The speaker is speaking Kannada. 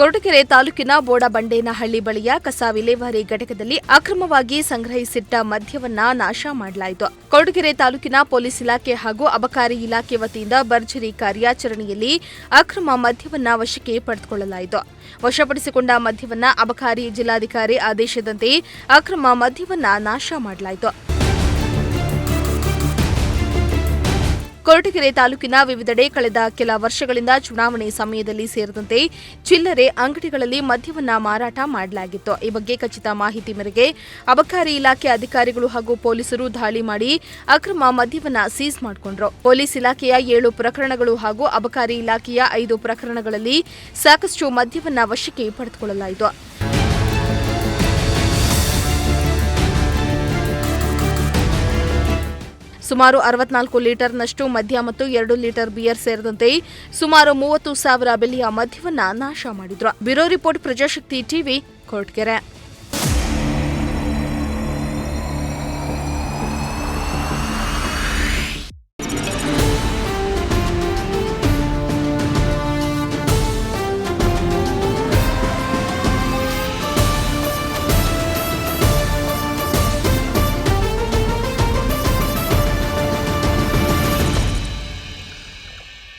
ಕೊರಟಗೆರೆ ತಾಲೂಕಿನ ಬೋಡಬಂಡೇನಹಳ್ಳಿ ಬಳಿಯ ಕಸ ವಿಲೇವಾರಿ ಘಟಕದಲ್ಲಿ ಅಕ್ರಮವಾಗಿ ಸಂಗ್ರಹಿಸಿಟ್ಟ ಮದ್ಯವನ್ನ ನಾಶ ಮಾಡಲಾಯಿತು. ಕೊರಟಗೆರೆ ತಾಲೂಕಿನ ಪೊಲೀಸ್ ಇಲಾಖೆ ಹಾಗೂ ಅಬಕಾರಿ ಇಲಾಖೆ ವತಿಯಿಂದ ಭರ್ಜರಿ ಕಾರ್ಯಾಚರಣೆಯಲ್ಲಿ ಅಕ್ರಮ ಮದ್ಯವನ್ನ ವಶಕ್ಕೆ ಪಡೆದುಕೊಳ್ಳಲಾಯಿತು. ವಶಪಡಿಸಿಕೊಂಡ ಮದ್ಯವನ್ನ ಅಬಕಾರಿ ಜಿಲ್ಲಾಧಿಕಾರಿ ಆದೇಶದಂತೆ ಅಕ್ರಮ ಮದ್ಯವನ್ನ ನಾಶ ಮಾಡಲಾಯಿತು. ಕೊರಟಗೆರೆ ತಾಲೂಕಿನ ವಿವಿಧೆಡೆ ಕಳೆದ ಕೆಲ ವರ್ಷಗಳಿಂದ ಚುನಾವಣೆ ಸಮಯದಲ್ಲಿ ಸೇರಿದಂತೆ ಚಿಲ್ಲರೆ ಅಂಗಡಿಗಳಲ್ಲಿ ಮದ್ಯವನ್ನು ಮಾರಾಟ ಮಾಡಲಾಗಿತ್ತು. ಈ ಬಗ್ಗೆ ಖಚಿತ ಮಾಹಿತಿ ಮೇರೆಗೆ ಅಬಕಾರಿ ಇಲಾಖೆ ಅಧಿಕಾರಿಗಳು ಹಾಗೂ ಪೊಲೀಸರು ದಾಳಿ ಮಾಡಿ ಅಕ್ರಮ ಮದ್ಯವನ್ನು ಸೀಸ್ ಮಾಡಿಕೊಂಡರು. ಪೊಲೀಸ್ ಇಲಾಖೆಯ ಏಳು ಪ್ರಕರಣಗಳು ಹಾಗೂ ಅಬಕಾರಿ ಇಲಾಖೆಯ ಐದು ಪ್ರಕರಣಗಳಲ್ಲಿ ಸಾಕಷ್ಟು ಮದ್ಯವನ್ನು ವಶಕ್ಕೆ ಪಡೆದುಕೊಳ್ಳಲಾಯಿತು. ಸುಮಾರು ಅರವತ್ನಾಲ್ಕು ಲೀಟರ್ನಷ್ಟು ಮದ್ಯ ಮತ್ತು ಎರಡು ಲೀಟರ್ ಬಿಯರ್ ಸೇರಿದಂತೆ ಸುಮಾರು ಮೂವತ್ತು ಸಾವಿರ ಬೆಲೆಯ ಮದ್ಯವನ್ನ ನಾಶ ಮಾಡಿದ್ರು. Bureau report Prajashakti TV Koratagere